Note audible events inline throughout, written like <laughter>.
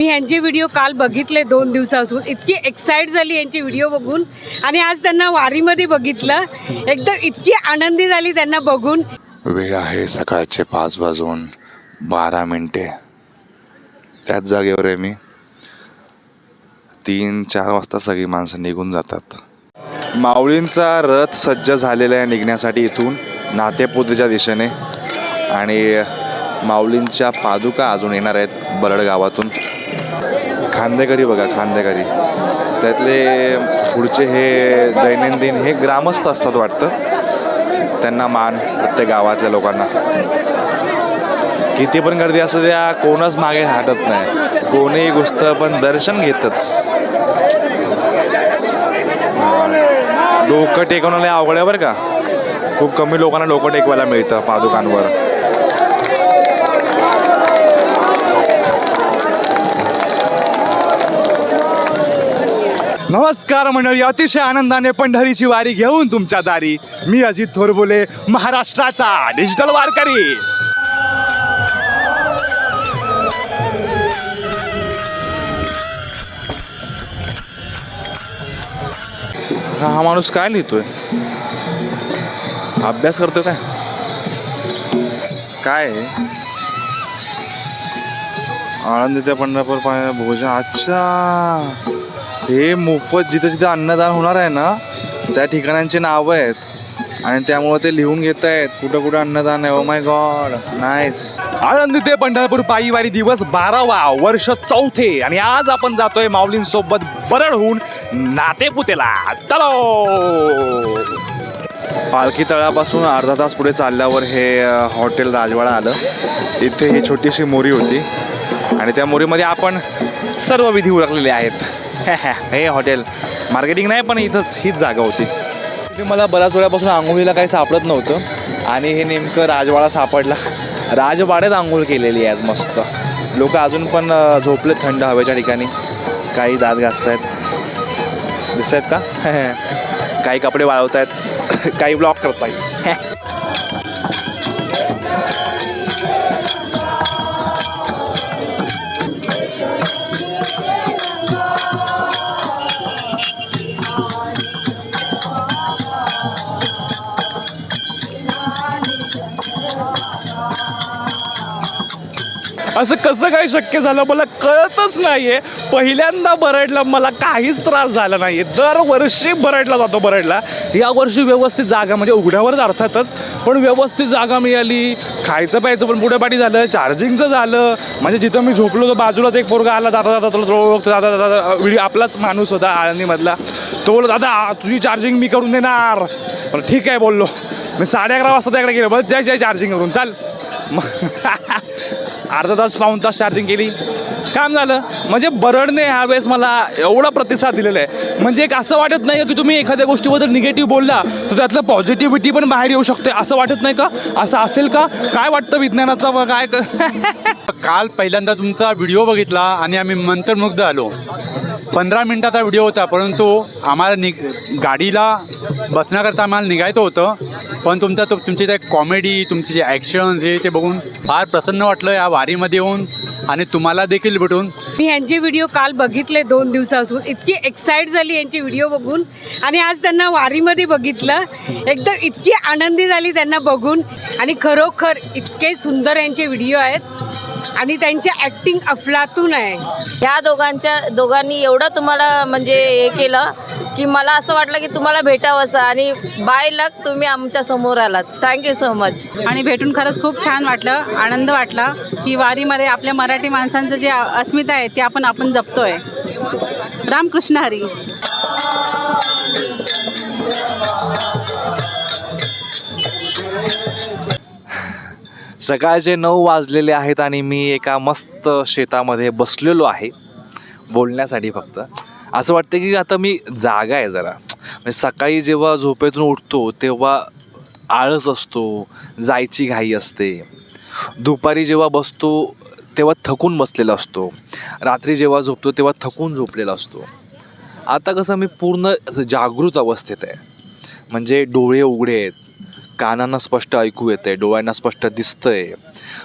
मी यांचे व्हिडिओ काल बघितले दोन दिवसापासून. इतकी एक्साईट झाली यांचे व्हिडिओ बघून. आणि आज त्यांना वारीमध्ये बघितलं. एकदम इतकी आनंदी झाली त्यांना बघून. वेळ आहे सकाळचे पाच वाजून बारा मिनटे. त्याच जागेवर आहे मी. तीन चार वाजता सगळी माणसं निघून जातात. माऊलींचा रथ सज्ज झालेला आहे निघण्यासाठी इथून नातेपुत्रीच्या दिशेने. आणि माऊलींच्या पादुका अजून येणार आहेत बरड गावातून. खांदेकरी बघा खांदेकरी त्यातले पुढचे हे दैनंदिन हे ग्रामस्थ असतात वाटतं. त्यांना मान प्रत्येक गावातल्या लोकांना. किती पण गर्दी असू द्या कोणच मागे हटत नाही. कोणीही गोष्ट पण दर्शन घेतच. डोकं टेकवणं लय अवघड आहे बरं का. खूप कमी लोकांना डोकं टेकवायला मिळतं पादुकांवर. नमस्कार मंडळी अतिशय आनंदाने पंढरीची वारी घेऊन तुमच्या दारी. मी अजित थोरबोले महाराष्ट्राचा डिजिटल वारकरी. हा माणूस काय लिहितोय? अभ्यास करतोय काय? काय आहे? त्या पंढरपूर पाय भोजन अच्छा! हे मोफत जिथं जिथं अन्नदान होणार आहे ना त्या ठिकाणांची नावं आहेत. आणि त्यामुळे ते लिहून घेत आहेत कुठं कुठं अन्नदान आहे. ओ माय गॉड नाईस आनंदी ते पंढरपूर पायीवारी दिवस बारावा वर्ष चौथे. आणि आज आपण जातोय माऊलींसोबत बरड होऊन नातेपुतेला. तलो पालखी तळापासून अर्धा तास पुढे चालल्यावर हे हॉटेल राजवाडा आलं. इथे ही छोटीशी मोरी होती. आणि त्या मोरीमध्ये आपण सर्व विधी उरकलेले आहेत. <laughs> हे हॉटेल. मार्केटिंग नाही पण इथंच हीच जागा होती. इथे मला बऱ्याच वेळापासून आंघोळीला काही सापडत नव्हतं. आणि हे नेमकं राजवाडा सापडला. राजवाड्यात आंघोळ केलेली आहे आज मस्त. लोक अजून पण झोपले थंड हवेच्या ठिकाणी. काही दात घासत आहेत दिसत आहेत का? <laughs> काही कपडे वाळवत आहेत <laughs> काही ब्लॉक करत आहेत असं कसं काय शक्य झालं मला कळतच नाहीये. पहिल्यांदा बरडला मला काहीच त्रास झाला नाहीये. दरवर्षी बरडला जातो बरडला. यावर्षी व्यवस्थित जागा म्हणजे उघड्यावरच अर्थातच पण व्यवस्थित जागा मिळाली. खायचं प्यायचं पण पुढे पाठी झालं चार्जिंगचं झालं. म्हणजे जिथं मी झोपलो होतो बाजूलाच एक पोरगा आला जाता जाता तुला ओळखतो जाता जाता व्हिडिओ आपलाच माणूस होता आळणीमधला तो बोललो दादा तुझी चार्जिंग मी करून देणार. पण ठीक आहे बोललो. मी साडे अकरा वाजता त्याकडे गेलो. बस जय जय चार्जिंग करून चाल. मग <laughs> अर्धा तास पाऊन तास चार्जिंग केली. काम झालं. म्हणजे बरडने ह्यावेळेस मला एवढा प्रतिसाद दिलेला आहे. म्हणजे एक असं वाटत नाही की तुम्ही एखाद्या गोष्टीबद्दल निगेटिव्ह बोलला तर त्यातलं पॉझिटिव्हिटी पण बाहेर येऊ शकते असं वाटत नाही का? असं असेल का? काय वाटतं विज्ञानाचा व काय <laughs> काल पहिल्यांदा तुमचा व्हिडिओ बघितला आणि आम्ही मंत्रमुग्ध आलो. पंधरा मिनिटाचा व्हिडिओ होता परंतु आम्हाला नि गाडीला बसण्याकरता आम्हाला निघायचं होतं पण तुमचा तो तुमची त्या कॉमेडी तुमचे जे ॲक्शन्स हे ते बघून फार प्रसन्न वाटलं या वारीमध्ये येऊन. आणि तुम्हाला देखील भेटून मी यांचे व्हिडिओ काल बघितले दोन दिवसापासून. इतकी एक्साइट झाली यांचे व्हिडिओ बघून. आणि आज त्यांना वारीमध्ये बघितलं. एकदम इतकी आनंदी झाली त्यांना बघून. आणि खरोखर इतके सुंदर यांचे व्हिडिओ आहेत. आणि त्यांची ॲक्टिंग अफलातून आहे. ह्या दोघांच्या दोघांनी एवढं तुम्हाला म्हणजे हे केलं. की मला असं वाटलं की तुम्हाला भेटावं असं. आणि बाय लक तुम्ही आमच्यासमोर आलात. थँक्यू सो मच आणि भेटून खरंच खूप छान वाटलं आनंद वाटला की वारीमध्ये आपल्या मराठी माणसांचं जे अस्मिता आहे ते आपण आपण जपतोय. रामकृष्ण हरी. सकाळचे नऊ वाजलेले आहेत आणि मी एका मस्त शेतामध्ये बसलेलो आहे. बोलण्यासाठी फक्त. असं वाटतं की आता मी जागा आहे जरा. म्हणजे सकाळी जेव्हा झोपेतून उठतो तेव्हा आळस असतो जायची घाई असते. दुपारी जेव्हा बसतो तेव्हा थकून बसलेला असतो. रात्री जेव्हा झोपतो तेव्हा थकून झोपलेला असतो. आता कसं मी पूर्ण जागृत अवस्थेत आहे. म्हणजे डोळे उघडे आहेत कानांना स्पष्ट ऐकू येतं आहे डोळ्यांना स्पष्ट दिसतंय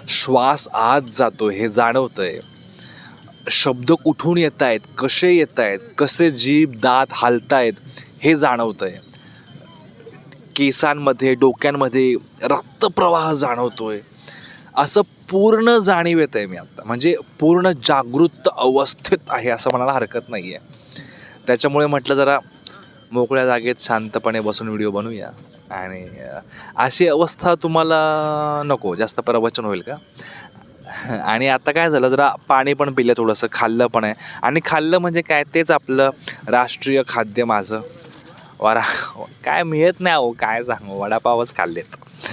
श्वास आत जातो हे जाणवतं आहे शब्द कुठून येत आहेत कसे येत आहेत कसे जीभ दात हालतायत हे जाणवतं आहे केसांमध्ये डोक्यांमध्ये रक्तप्रवाह जाणवतो आहे असं पूर्ण जाणीव येत आहे मी आत्ता म्हणजे पूर्ण जागृत अवस्थेत आहे असं म्हणायला हरकत नाही आहे त्याच्यामुळे म्हटलं जरा मोकळ्या जागेत शांतपणे बसून व्हिडिओ बनवूया. आणि अशी अवस्था तुम्हाला नको. जास्त प्रवचन होईल का? <laughs> आणि आता काय झालं जरा पाणी पण पिलं थोडंसं खाल्लं पण आहे. आणि खाल्लं म्हणजे काय तेच आपलं राष्ट्रीय खाद्य माझं. वरा काय मिळत नाही अहो काय सांगू वडापावच खाल्लेत. <laughs>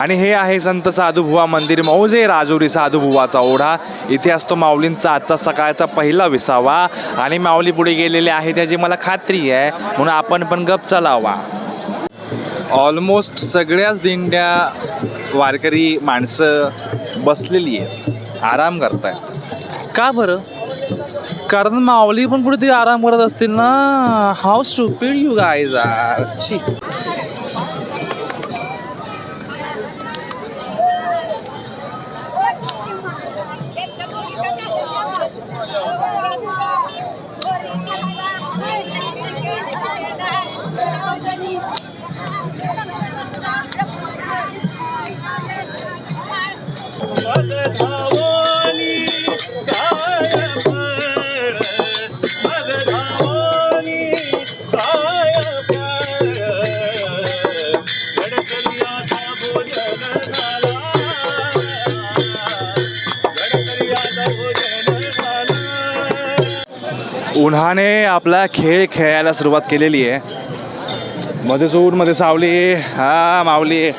आणि हे आहे संत साधुभुवा मंदिर मौजे राजुरी साधुभुवाचा ओढा. इथे असतो माऊलींचा आजचा सकाळचा पहिला विसावा. आणि माऊली पुढे गेलेले आहे त्याची मला खात्री आहे. म्हणून आपण पण गप चलावा. ऑलमोस्ट सगळ्याच दिंड्या वारकरी माणसं बसलेली आहेत. आराम करताय का बरं? कारण माऊली पण कुठेतरी आराम करत असतील ना? How stupid you guys are उन्हाने आपला खेळ खेळायला सुरुवात केलेली आहे. मध्येच ऊन मध्ये सावली. हा माऊली.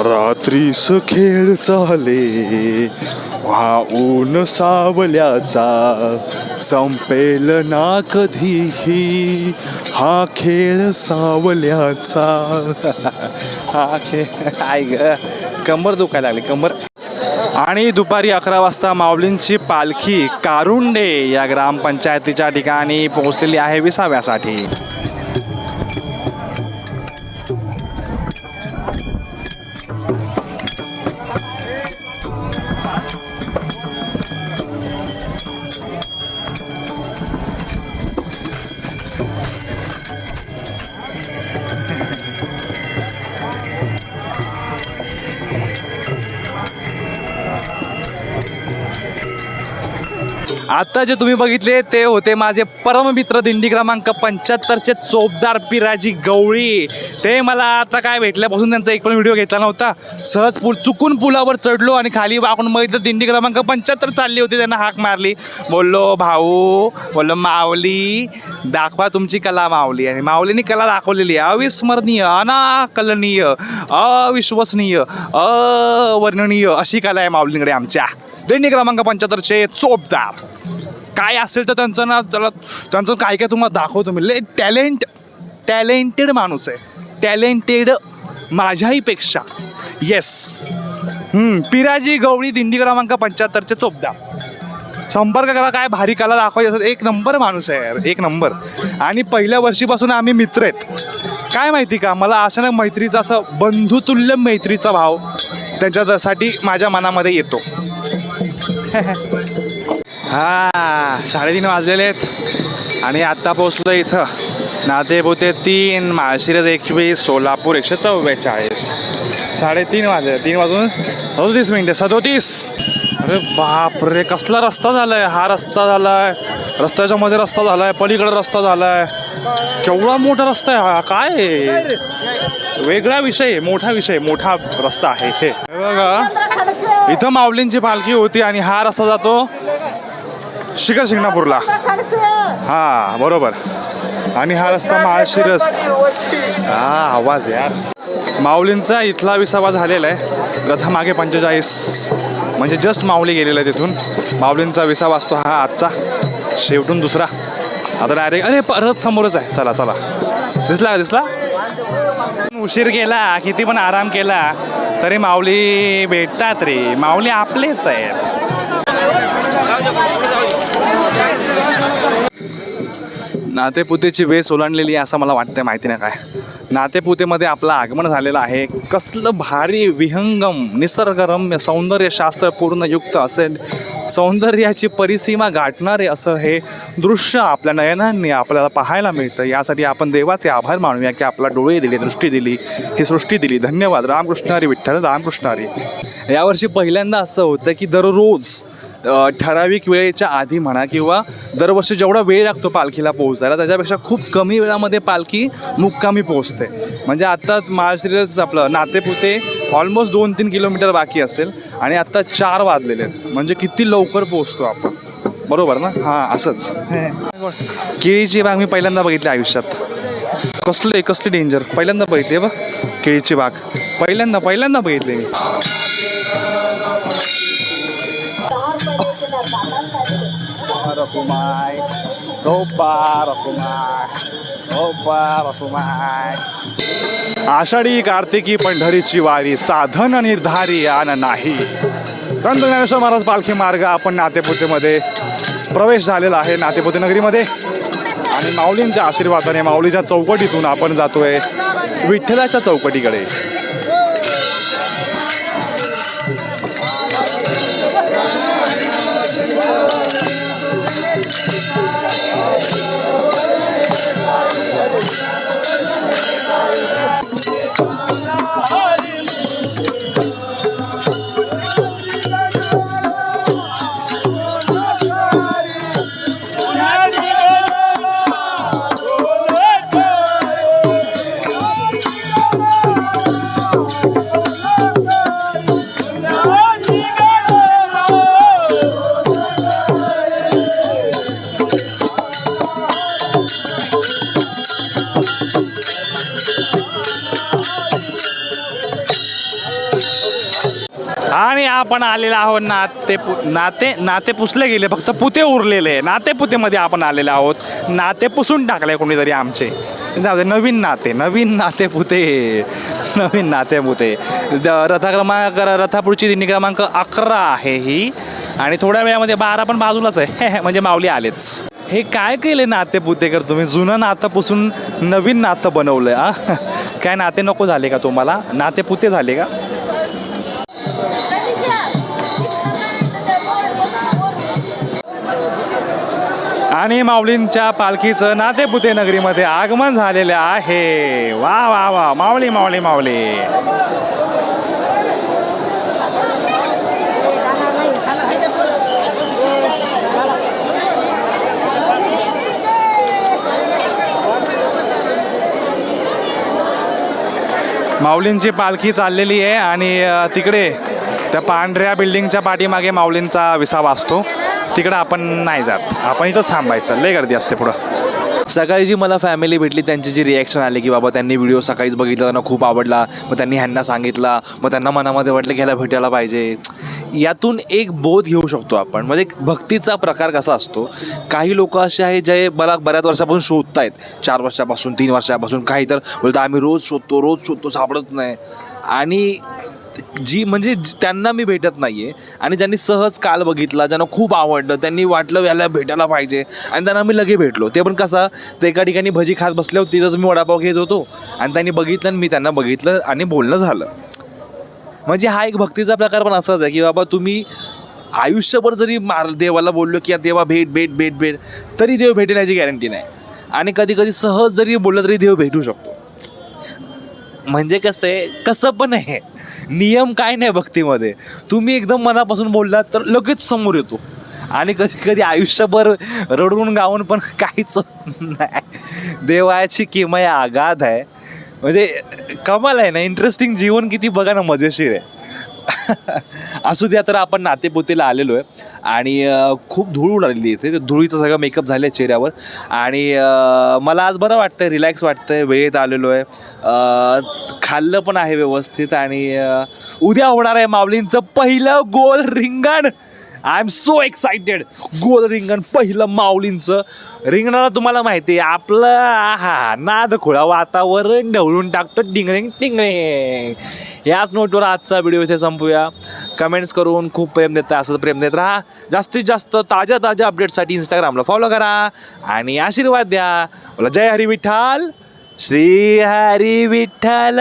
रात्रीस खेळ चाले. हा ऊन सावल्याचा. संपेल ना कधीही. हा खेळ सावल्याचा. हा खेळ. आय ग. कंबर दुखायला लागली कंबर. आणि दुपारी अकरा वाजता माऊलींची पालखी कारुंडे या ग्रामपंचायतीच्या ठिकाणी पोहोचलेली आहे विसाव्यासाठी. आता जे तुम्ही बघितले ते होते माझे परममित्र दिंडी क्रमांक पंच्याहत्तरचे चोपदार पिराजी गवळी. ते मला आता काय भेटल्यापासून त्यांचा एक पण व्हिडिओ घेतला नव्हता. सहज पूल चुकून पुलावर चढलो आणि खाली वाकून बघितलं दिंडी क्रमांक पंच्याहत्तर चालली होती त्यांना हाक मारली. बोललो भाऊ बोललो मावली दाखवा तुमची कला माऊली. आणि माऊलीने कला दाखवलेली आहे. अविस्मरणीय अनाकलनीय अविश्वसनीय अवर्णनीय अशी कला आहे माऊलींकडे आमच्या. दिंडी क्रमांक पंच्याहत्तरचे चोपदार. काय असेल तर त्यांचं ना त्याला त्यांचं काय काय तुम्हाला दाखवतो मी. लय टॅलेंट टॅलेंटेड माणूस आहे. टॅलेंटेड माझ्याहीपेक्षा येस पिराजी गवळी दिंडी क्रमांक पंच्याहत्तरचे चोपदा संपर्क करा काय भारी कला दाखवायची असेल. एक नंबर माणूस आहे यार एक नंबर. आणि पहिल्या वर्षीपासून आम्ही मित्र आहेत. काय माहिती का मला अचानक मैत्रीचा असं बंधुतुल्य मैत्रीचा भाव त्यांच्यासाठी माझ्या मनामध्ये येतो. <laughs> हा साडेतीन वाजलेले आहेत. आणि आत्ता पोचलो इथं. नातेपुते तीन माळशिरस एकवीस सोलापूर एकशे चव्वेचाळीस साडेतीन वाजले तीन वाजून सदोतीस मिनटे सदोतीस. अरे बाप रे कसला रस्ता झाला आहे हा रस्ता झाला आहे रस्त्याच्या मध्ये रस्ता झाला आहे पलीकडे रस्ता झाला आहे केवढा मोठा रस्ता आहे हा? काय वेगळा विषय मोठा विषय मोठा रस्ता आहे हे. हे बघा इथं माऊलींची पालखी होती आणि हा रस्ता जातो शिखर शिंगणापूरला. हा बरोबर. आणि हा रस्ता माळशिरस. हा आवाज यार. माऊलींचा इथला विसावा झालेला आहे. रथमागे पंचेचाळीस. म्हणजे जस्ट माऊली गेलेला आहे तिथून. माऊलींचा विसावा असतो हा आजचा. शेवटून दुसरा. आता डायरेक्ट अरे परत समोरच आहे. चला चला. दिसला का दिसला? उशीर केला किती पण आराम केला तरी माऊली भेटतात रे. माऊली आपलेच आहेत. नातेपुतेची वेस ओलांडलेली आहे असं मला वाटतं माहिती नाही काय. नातेपुतेमध्ये आपलं आगमन झालेलं आहे. कसलं भारी विहंगम निसर्गरम्य सौंदर्यशास्त्र पूर्णयुक्त युक्त असेल सौंदर्याची परिसीमा गाठणारे असं हे दृश्य आपल्या नयनांनी आपल्याला पाहायला मिळतं. यासाठी आपण देवाचे आभार मानूया की आपला डोळे दिले दृष्टी दिली ही सृष्टी दिली. धन्यवाद. रामकृष्ण हरी विठ्ठल रामकृष्ण हरी. यावर्षी पहिल्यांदा असं होतं की दररोज ठराविक वेळेच्या आधी म्हणा किंवा दरवर्षी जेवढा वेळ लागतो पालखीला पोहोचायला त्याच्यापेक्षा खूप कमी वेळामध्ये पालखी मुक्कामी पोहोचते. म्हणजे आत्ता माळशिरस आपलं नातेपुते ऑलमोस्ट दोन तीन किलोमीटर बाकी असेल आणि आत्ता चार वाजलेले आहेत. म्हणजे किती लवकर पोहोचतो आपण. बरोबर ना? हां असंच. केळीची बाग मी पहिल्यांदा बघितली आयुष्यात. कसलं कसली डेंजर पहिल्यांदा बघितली बघ केळीची बाग. पहिल्यांदा पहिल्यांदा बघितली मी. रकुमाय गोपा रकुमाय गोपा रकुमाय आषाढी कार्तिकी पंढरीची वारी साधन निर्धारी आन नाही. संत ज्ञानेश्वर महाराज पालखी मार्ग आपण नातेपुतेमध्ये प्रवेश झालेला आहे नातेपुते नगरीमध्ये. आणि माऊलींच्या आशीर्वादाने माऊलीच्या चौकटीतून आपण जातोय विठ्ठलाच्या चौकटीकडे. आणि आपण आलेलो आहोत नाते पु नाते नाते पुसले गेले फक्त पुते उरलेले. नाते पुतेमध्ये आपण आलेले आहोत. नाते पुसून टाकले कोणीतरी आमचे. जाऊ दे, नवीन नाते नवीन नाते पुते. नवीन नाते पुते. द- रथापुढची दिंडी क्रमांक अकरा आहे ही. आणि थोड्या वेळामध्ये बारा पण बाजूलाच आहे. <laughs> म्हणजे माऊली आलेच. हे काय केले नाते पुतेकर तुम्ही? जुनं नातं पुसून नवीन नातं बनवलं आ? <laughs> काय नाते नको झाले का तुम्हाला? नाते पुते झाले का? आणि माऊलींच्या पालखीचं नातेपुते नगरीमध्ये आगमन झालेलं आहे. वा वा वा. माऊली माऊली माऊली. माऊलींची पालखी चाललेली आहे आणि तिकडे त्या पांढऱ्या बिल्डिंगच्या पाठीमागे माऊलींचा विसावा असतो. तिकडं आपण नाही जात. आपण इथंच थांबायचं. लय गर्दी असते पुढं. सकाळी जी मला फॅमिली भेटली त्यांची जी रिॲक्शन आली की बाबा त्यांनी व्हिडिओ सकाळीच बघितला त्यांना खूप आवडला मग त्यांनी ह्यांना सांगितला मग त्यांना मनामध्ये वाटलं की ह्याला भेटायला पाहिजे. यातून एक बोध घेऊ शकतो आपण. म्हणजे एक भक्तीचा प्रकार कसा असतो? काही लोक असे आहेत जे मला बऱ्याच वर्षापासून शोधत आहेत चार वर्षापासून तीन वर्षापासून काही तर बोलतो आम्ही रोज शोधतो रोज शोधतो सापडत नाही. आणि जी म्हणजे त्यांना मी भेटत नाही आहे आणि ज्यांनी सहज काल बघितला ज्यांना खूप आवडलं त्यांनी वाटलं याला भेटायला पाहिजे. आणि त्यांना मी लगे भेटलो. ते पण कसं ते एका ठिकाणी भजी खात बसले होते तिथंच मी वडापाव घेत होतो. आणि त्यांनी बघितलं आणि मी त्यांना बघितलं आणि बोलणं झालं. म्हणजे हा एक भक्तीचा प्रकार पण असाच आहे की बाबा तुम्ही आयुष्यभर जरी मार देवाला बोललो की "या देवा भेट भेट भेट भेट तरी देव भेटेल याची गॅरंटी नाही. आणि कधी कधी सहज जरी बोललं तरी देव भेटू शकतो. म्हणजे कसं आहे कसं पण आहे नियम काय नाही भक्तीमध्ये. तुम्ही एकदम मनापासून बोललात तर लगेच समोर येतो. आणि कधी कधी आयुष्यभर रडून गाऊन पण काहीच होत नाही. देवाची किमया आगाध आहे. म्हणजे कमाल आहे ना इंटरेस्टिंग जीवन किती बघा ना मजेशीर आहे. <laughs> असू द्या तर आपण नातेपुतेला आलेलो आहे आणि खूप धूळ उडालेली इथे. ते धुळीचं सगळं मेकअप झालं आहे चेहऱ्यावर. आणि मला आज बरं वाटतं रिलॅक्स वाटतं आहे वेळेत आलेलो आहे खाल्लं पण आहे व्यवस्थित आणि उद्या होणार आहे माऊलींचं पहिलं गोल रिंगण. आय एम सो एक्सायटेड गोल रिंगण पहिलं माऊलींचं. रिंगणाला तुम्हाला माहिती आहे आपलं आहा नाद खुळा वातावरण ढवळून टाकतो. टिंगरिंग टिंगरिंग याच नोटवर आजचा व्हिडिओ इथे संपूया. कमेंट्स करून खूप प्रेम देता असं प्रेम देत राहा. जास्तीत जास्त ताज्या ताज्या अपडेटसाठी इंस्टाग्रामला फॉलो करा आणि आशीर्वाद द्या. बोला जय हरी विठ्ठल. श्री हरी विठ्ठल.